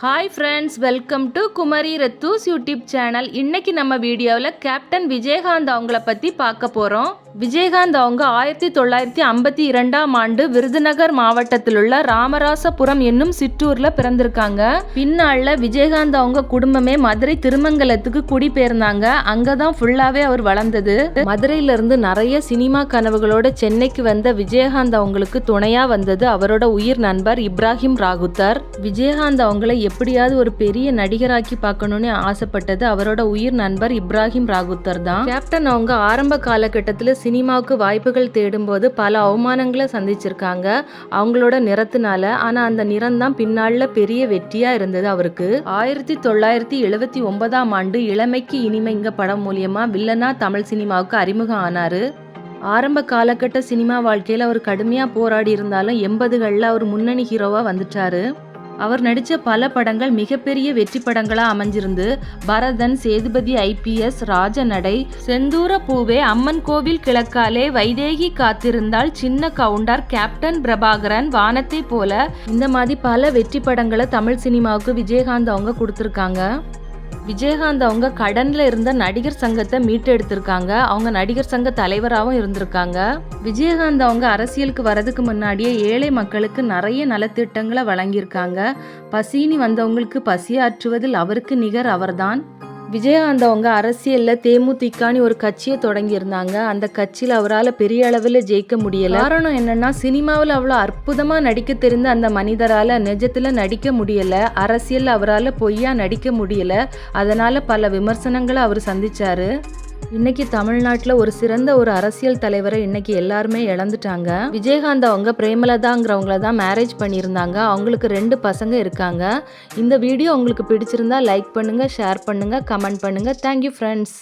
Hi friends welcome to Kumari ரத்தூஸ் YouTube channel இன்னைக்கு நம்ம வீடியோவில் கேப்டன் விஜயகாந்த் அவங்கள பற்றி பார்க்க போகிறோம் விஜயகாந்த் அவங்க ஆயிரத்தி தொள்ளாயிரத்தி ஐம்பத்தி இரண்டாம் ஆண்டு விருதுநகர் மாவட்டத்தில் உள்ள ராமராசபுரம் என்னும் சிற்றூரில் பிறந்திருக்காங்க. பின்னாளில் விஜயகாந்த் அவங்க குடும்பமே மதுரை திருமங்கலத்துக்கு குடிபெயர்ந்தாங்க. அங்கே தான் ஃபுல்லாகவே அவர் வளர்ந்தது. மதுரையிலிருந்து நிறைய சினிமா கனவுகளோட சென்னைக்கு வந்த விஜயகாந்த் அவங்களுக்கு துணையா வந்தது அவரோட உயிர் நண்பர் இப்ராஹிம் ராகுத்தர். விஜயகாந்த் அவங்கள எப்படியாவது ஒரு பெரிய நடிகராக்கி பார்க்கணும்னு ஆசைப்பட்டது அவரோட உயிர் நண்பர் இப்ராஹிம் ராகுத்தர் தான். கேப்டன் அவங்க ஆரம்ப காலகட்டத்தில் சினிமாவுக்கு வாய்ப்புகள் தேடும்போது பல அவமானங்களை சந்திச்சிருக்காங்க. அவங்களோட நிறத்தினால ஆனா அந்த நிறம் தான் பின்னால பெரிய வெற்றியா இருந்தது அவருக்கு. ஆயிரத்தி தொள்ளாயிரத்தி எழுபத்தி ஒன்பதாம் ஆண்டு இளமைக்கு இனிமைங்க படம் மூலியமா வில்லனா தமிழ் சினிமாவுக்கு அறிமுகம் ஆனாரு. ஆரம்ப காலகட்ட சினிமா வாழ்க்கையில் அவர் கடுமையாக போராடி இருந்தாலும் எண்பதுகளில் அவர் முன்னணி ஹீரோவாக வந்துட்டாரு. அவர் நடித்த பல படங்கள் மிகப்பெரிய வெற்றி படங்களாக அமைஞ்சிருந்து பரதன் சேதுபதி ஐபிஎஸ் ராஜநடை செந்தூர பூவே அம்மன் கோவில் கிழக்காலே வைதேகி காத்திருந்தால் சின்ன கவுண்டர் கேப்டன் பிரபாகரன் வானத்தை போல. இந்த மாதிரி பல வெற்றி படங்களை தமிழ் சினிமாவுக்கு விஜயகாந்த் அவங்க கொடுத்துருக்காங்க. விஜயகாந்த் அவங்க கடன்ல இருந்த நடிகர் சங்கத்தை மீட்டெடுத்திருக்காங்க. அவங்க நடிகர் சங்க தலைவராகவும் இருந்திருக்காங்க. விஜயகாந்த் அவங்க அரசியலுக்கு வரதுக்கு முன்னாடியே ஏழை மக்களுக்கு நிறைய நலத்திட்டங்களை வழங்கியிருக்காங்க. பசினி வந்தவங்களுக்கு பசியாற்றுவதில் அவருக்கு நிகர் அவர்தான். விஜயகாந்த் அரசியலில் தேமுதிகான்னு ஒரு கட்சியை தொடங்கியிருந்தாங்க. அந்த கட்சியில் அவரால் பெரிய அளவில் ஜெயிக்க முடியல. காரணம் என்னன்னா சினிமாவில் அவ்வளோ அற்புதமாக நடிக்க தெரிந்த அந்த மனிதரால் நிஜத்தில் நடிக்க முடியல. அரசியல் அவரால் பொய்யா நடிக்க முடியல. அதனால பல விமர்சனங்களை அவர் சந்திச்சாரு. இன்னைக்கு தமிழ்நாட்டில் ஒரு சிறந்த ஒரு அரசியல் தலைவரை இன்னைக்கு எல்லாருமே இழந்துட்டாங்க. விஜயகாந்த் அவங்க பிரேமலதாங்கிறவங்கள தான் மேரேஜ் பண்ணியிருந்தாங்க. அவங்களுக்கு ரெண்டு பசங்க இருக்காங்க. இந்த வீடியோ உங்களுக்கு பிடிச்சிருந்தா லைக் பண்ணுங்கள் ஷேர் பண்ணுங்கள் கமெண்ட் பண்ணுங்க. Thank you friends